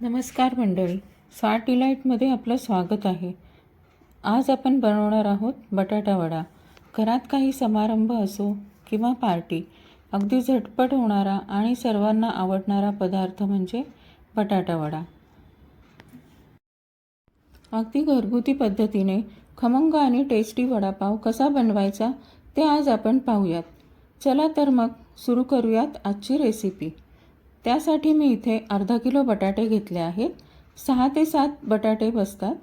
नमस्कार मंडळी. स्वाट डिलाईटमध्ये आपलं स्वागत आहे. आज आपण बनवणार आहोत बटाटा वडा. घरात काही समारंभ असो किंवा पार्टी अगदी झटपट होणारा आणि सर्वांना आवडणारा पदार्थ म्हणजे बटाटा वडा. अगदी घरगुती पद्धतीने खमंग आणि टेस्टी वडापाव कसा बनवायचा ते आज आपण पाहूयात. चला तर मग सुरू करूयात आजची रेसिपी त्यासाठी मी इथे अर्धा किलो बटाटे घेतले आहेत. सहा ते सात बटाटे बसतात.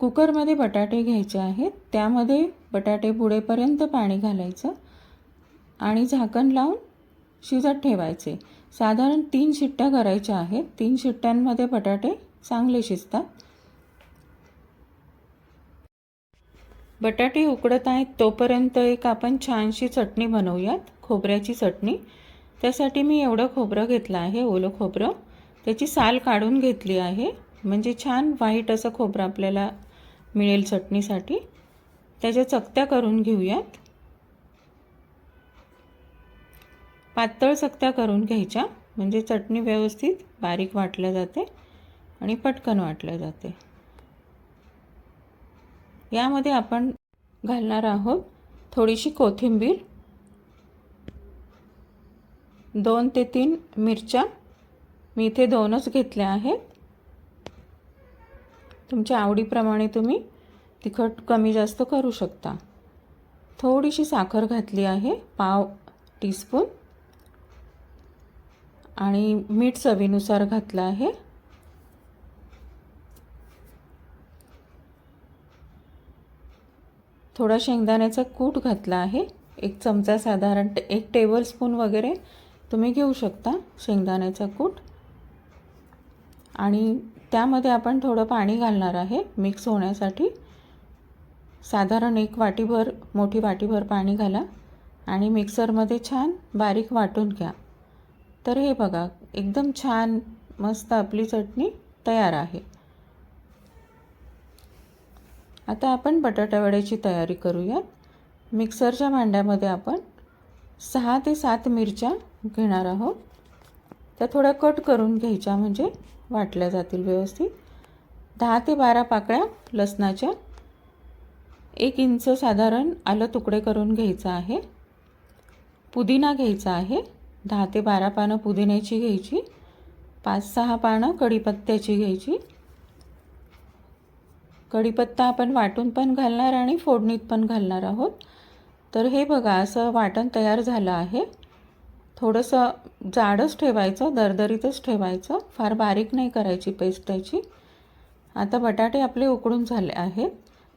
कुकरमध्ये बटाटे घ्यायचे आहेत. त्यामध्ये बटाटे बुडेपर्यंत पाणी घालायचं आणि झाकण लावून शिजत ठेवायचे. साधारण तीन शिट्ट्या करायच्या आहेत. तीन शिट्ट्यांमध्ये बटाटे चांगले शिजतात. बटाटे उकडत आहेत तोपर्यंत एक आपण छानशी चटणी बनवूयात. खोबऱ्याची चटणी. त्यासाठी मी एवढं खोबरं घेतलं आहे ओलं खोबरं. त्याची साल काढून घेतली आहे. म्हणजे छान व्हाईट असं खोबरं आपल्याला मिळेल चटणीसाठी. त्याच्या चकत्या करून घेऊयात. पातळ चकत्या करून घ्यायच्या. म्हणजे चटणी व्यवस्थित बारीक वाटल्या जाते आणि पटकन वाटल्या जाते. यामध्ये आपण घालणार आहोत थोडीशी कोथिंबीर. दोन ते तीन मिरच्या. मी इथे दोनच घेतल्या आहेत. तुमच्या आवडीप्रमाणे तुम्ही तिखट कमी जास्त करू शकता. थोडीशी साखर घातली आहे पाव टीस्पून. आणि मीठ चवीनुसार घातलं आहे. थोडा शेंगदाण्याचा कूट घातला आहे. एक चमचा साधारण एक टेबलस्पून वगैरे तुम्ही घेऊ शकता शेंगदाण्याचा कूट. आणि त्यामध्ये आपण थोडं पाणी घालणार आहे मिक्स होण्यासाठी. साधारण एक वाटीभर मोठी वाटीभर पाणी घाला आणि मिक्सरमध्ये छान बारीक वाटून घ्या. तर हे बघा एकदम छान मस्त आपली चटणी तयार आहे. आता आपण बटाटावड्याची तयारी करूयात. मिक्सरच्या भांड्यामध्ये आपण सहा ते सात मिरच्या घेणार आहोत. त्या थोड्या कट करून घ्यायच्या म्हणजे वाटल्या जातील व्यवस्थित. दहा ते बारा पाकळ्या लसणाच्या एक इंच साधारण आलं तुकडे करून घ्यायचं आहे. पुदिना घ्यायचा आहे. दहा ते बारा पानं पुदिन्याची घ्यायची. पाच सहा पानं कढीपत्त्याची घ्यायची. कढीपत्ता आपण वाटून पण घालणार आणि फोडणीत पण घालणार आहोत. तर हे बघा असं वाटण तयार झालं आहे. थोडंसं जाडच ठेवायचं दरदरीतच ठेवायचं. फार बारीक नाही करायची पेस्ट त्याची. आता बटाटे आपले उकडून झाले आहेत.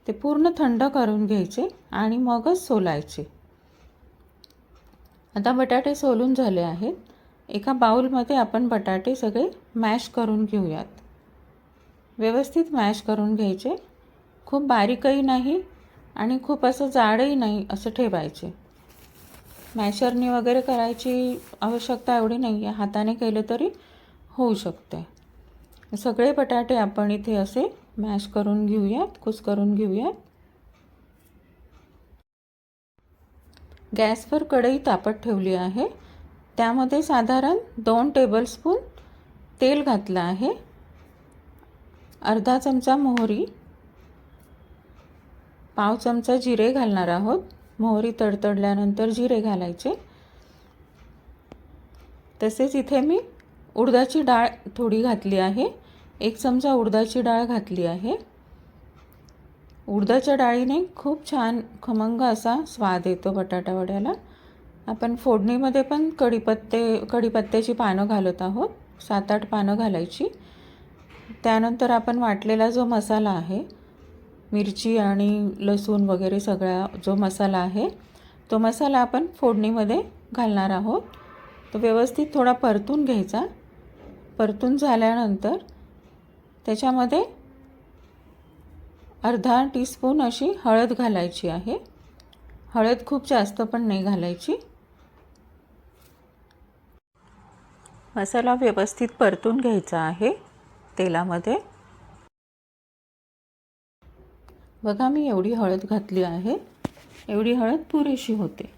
ते पूर्ण थंड करून घ्यायचे आणि मगच सोलायचे. आता बटाटे सोलून झाले आहेत. एका बाऊलमध्ये आपण बटाटे सगळे मॅश करून घेऊयात. व्यवस्थित मॅश करून घ्यायचे. खूप बारीकही नाही आणि खूप असं जाडही नाही असं ठेवायचे. मॅशरनी वगैरे करायची आवश्यकता एवढी नाही आहे हाताने केलं तरी होऊ शकते. सगळे बटाटे आपण इथे असे मॅश करून घेऊयात कुस्करून घेऊयात. गॅसवर कढई तापत ठेवली आहे. त्यामध्ये साधारण दोन टेबलस्पून तेल घातलं आहे. अर्धा चमचा मोहरी पाव चमचा जिरे घालणार आहोत. मोहरी तडतडल्यानंतर जिरे घालायचे. तसेच इथे मी उडदाची डाळ थोडी घातली आहे. एक चमचा उडदाची डाळ घातली आहे. उडदाच्या डाळीने खूप छान खमंग असा स्वाद येतो बटाटा वड्याला. आपण फोडणीमध्ये पण कढीपत्ते कढीपत्त्याची पानं घालत आहोत. सात आठ पानं घालायची. त्यानंतर आपण वाटलेला जो मसाला आहे मिरची आणि लसूण वगैरे सगळा जो मसाला आहे तो मसाला आपण फोडणीमध्ये घालणार आहोत. तो व्यवस्थित थोडा परतून घ्यायचा. परतून झाल्यानंतर त्याच्यामध्ये अर्धा टीस्पून अशी हळद घालायची आहे. हळद खूप जास्त पण नाही घालायची. मसाला व्यवस्थित परतून घ्यायचा आहे तेलामध्ये. बघा मी एवढी हळद घातली आहे. एवढी हळद पुरेशी होते.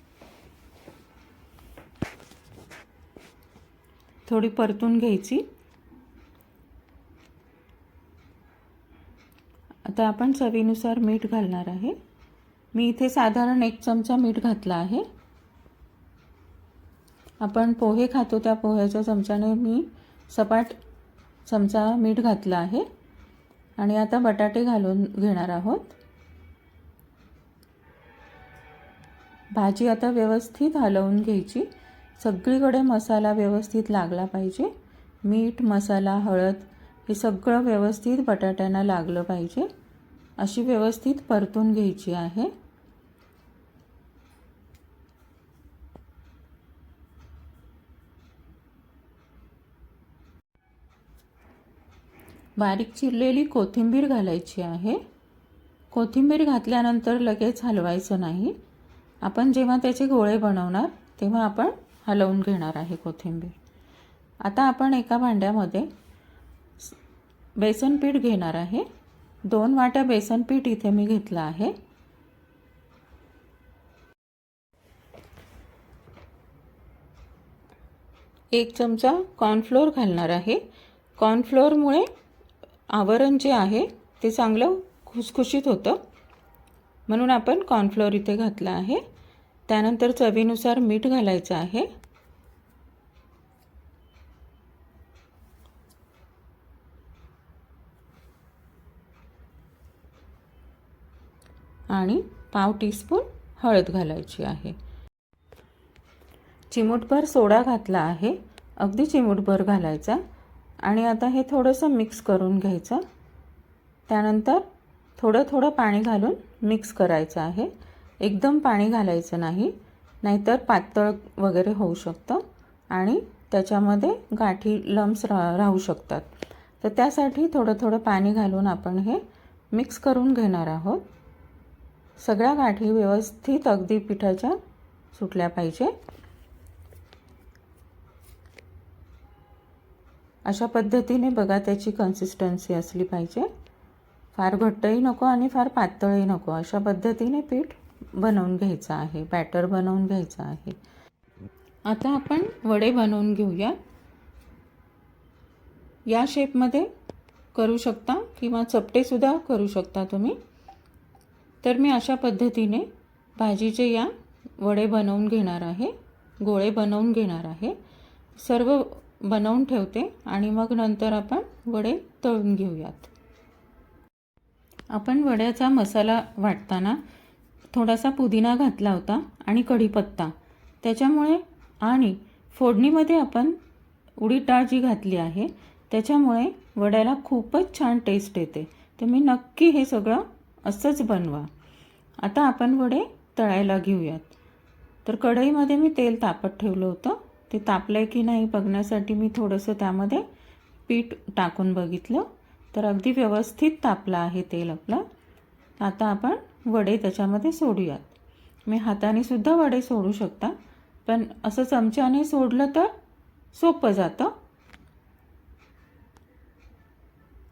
थोडी परतून घ्यायची. आता आपण चवीनुसार मीठ घालणार आहे. मी इथे साधारण एक चमचा मीठ घातला आहे. आपण पोहे खातो त्या पोह्याच्या चमच्याने मी सपाट चमचा मीठ घातला आहे. आणि आता बटाटे घालून घेणार आहोत. भाजी आता व्यवस्थित हलवून घ्यायची. सगळीकडे मसाला व्यवस्थित लागला पाहिजे. मीठ मसाला हळद हे सगळं व्यवस्थित बटाट्यांना लागलं पाहिजे. अशी व्यवस्थित परतून घ्यायची आहे. बारीक चिरलेली कोथिंबीर घालायची आहे. कोथिंबीर घातल्यानंतर लगेच हलवायचं नाही. आपण जेव्हा त्याचे गोळे बनवणार तेव्हा आपण हलवून घेणार आहे कोथिंबीर. आता आपण एका भांड्यामध्ये बेसन पीठ घेणार आहे. दोन वाट्या बेसन पीठ इथे मी घेतलं आहे. एक चमचा कॉर्नफ्लोअर घालणार आहे. कॉर्नफ्लोअरमुळे आवरण जे आहे ते चांगलं खुसखुशीत होतं. म्हणून आपण कॉर्नफ्लोअर इथे घातलं आहे. त्यानंतर चवीनुसार मीठ घालायचं आहे. आणि पाव टीस्पून हळद घालायची आहे. चिमूटभर सोडा घातला आहे. अगदी चिमूटभर घालायचा. आणि आता हे थोडंसं मिक्स करून घ्यायचं. त्यानंतर थोडं थोडं पाणी घालून मिक्स करायचं आहे. एकदम पाणी घालायचं नाही नाहीतर पातळ वगैरे होऊ शकतं आणि त्याच्यामध्ये गाठी लम्स रा राहू शकतात. तर त्यासाठी थोडं थोडं पाणी घालून आपण हे मिक्स करून घेणार आहोत. सगळ्या गाठी व्यवस्थित अगदी पिठाच्या सुटल्या पाहिजे. अशा पद्धतीने बघा त्याची कन्सिस्टन्सी असली पाहिजे. फार घट्टही नको आणि फार पातळही नको. अशा पद्धतीने पीठ बनवून घ्यायचं आहे. बॅटर बनवून घ्यायचं आहे. आता आपण वडे बनवून घेऊया. या शेपमध्ये करू शकता किंवा चपटेसुद्धा करू शकता तुम्ही. तर मी अशा पद्धतीने भाजीचे या वडे बनवून घेणार आहे. गोळे बनवून घेणार आहे. सर्व बनवून ठेवते आणि मग नंतर आपण वडे तळून घेऊयात. आपण वड्याचा मसाला वाटताना थोडासा पुदिना घातला होता आणि कढीपत्ता. त्याच्यामुळे आणि फोडणीमध्ये आपण उडीद डाळ जी घातली आहे त्याच्यामुळे वड्याला खूपच छान टेस्ट येते. तर मी नक्की हे सगळं असंच बनवा. आता आपण वडे तळायला घेऊयात. तर कढईमध्ये मी तेल तापत ठेवलं होतं. ते तापलं आहे की नाही बघण्यासाठी मी थोडंसं त्यामध्ये पीठ टाकून बघितलं. तर अगदी व्यवस्थित तापलं आहे तेल आपलं. आता आपण वडे त्याच्यामध्ये सोडूयात. मी हाताने सुद्धा वडे सोडू शकता पण असं चमच्याने सोडलं तर सोपं जातं.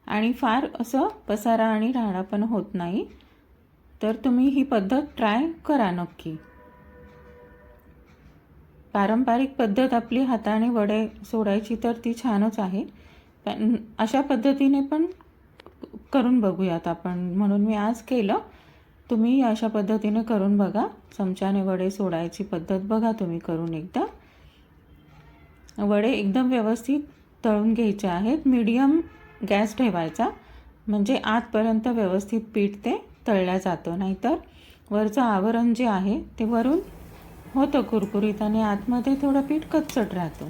आणि फार असं पसारा आणि राहणा पण होत नाही. तर तुम्ही ही पद्धत ट्राय करा नक्की. पारंपरिक पद्धत आपली हाताने वडे सोडायची तर ती छानच आहे. पण अशा पद्धतीने पण करून बघूयात आपण. म्हणून मी आज केलं. तुम्ही अशा पद्धतीने करून बघा. चमच्याने वडे सोडायची पद्धत बघा तुम्ही करून एकदा. वडे एकदम व्यवस्थित तळून घ्यायचे आहेत. मीडियम गॅस ठेवायचा. म्हणजे आतपर्यंत व्यवस्थित पीठ ते तळल्या जातं. नाहीतर वरचं आवरण जे आहे ते वरून होतं कुरकुरीत आणि आतमध्ये थोडं पीठ कच्चट राहतं.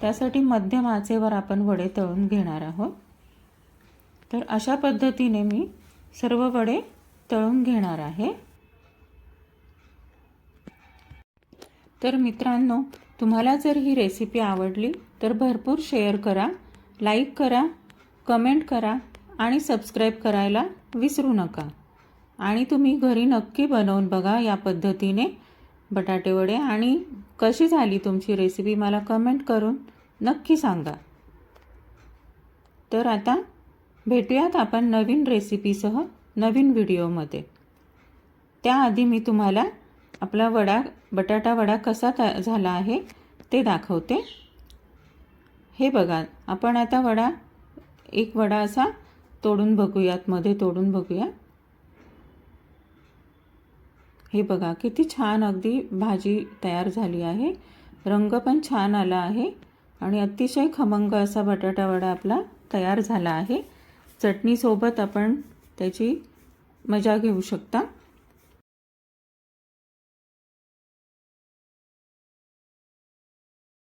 त्यासाठी मध्यम आचेवर आपण वडे तळून घेणार आहोत. तर अशा पद्धतीने मी सर्व वडे तळून घेणार आहे. तर मित्रांनो तुम्हाला जर ही रेसिपी आवडली तर भरपूर शेअर करा लाईक करा कमेंट करा आणि सबस्क्राईब करायला विसरू नका. आणि तुम्ही घरी नक्की बनवून बघा या पद्धतीने. बटाटे वडे आणि कशी झाली तुमची रेसिपी मला कमेंट करून नक्की सांगा. तर आता भेटूयात आपण नवीन रेसिपीसह नवीन व्हिडिओमध्ये त्याआधी मी तुम्हाला आपला वडा बटाटा वडा कसा त झाला आहे ते दाखवते. हे बघा आपण आता वडा एक वडा असा तोडून बघूयात मध्ये तोडून बघूया हे बघा किती छान अगदी भाजी तयार झाली आहे. रंग पण छान आला आहे आणि अतिशय खमंग असा बटाटावडा आपला तयार झाला आहे. चटणीसोबत आपण त्याची मजा घेऊ शकता.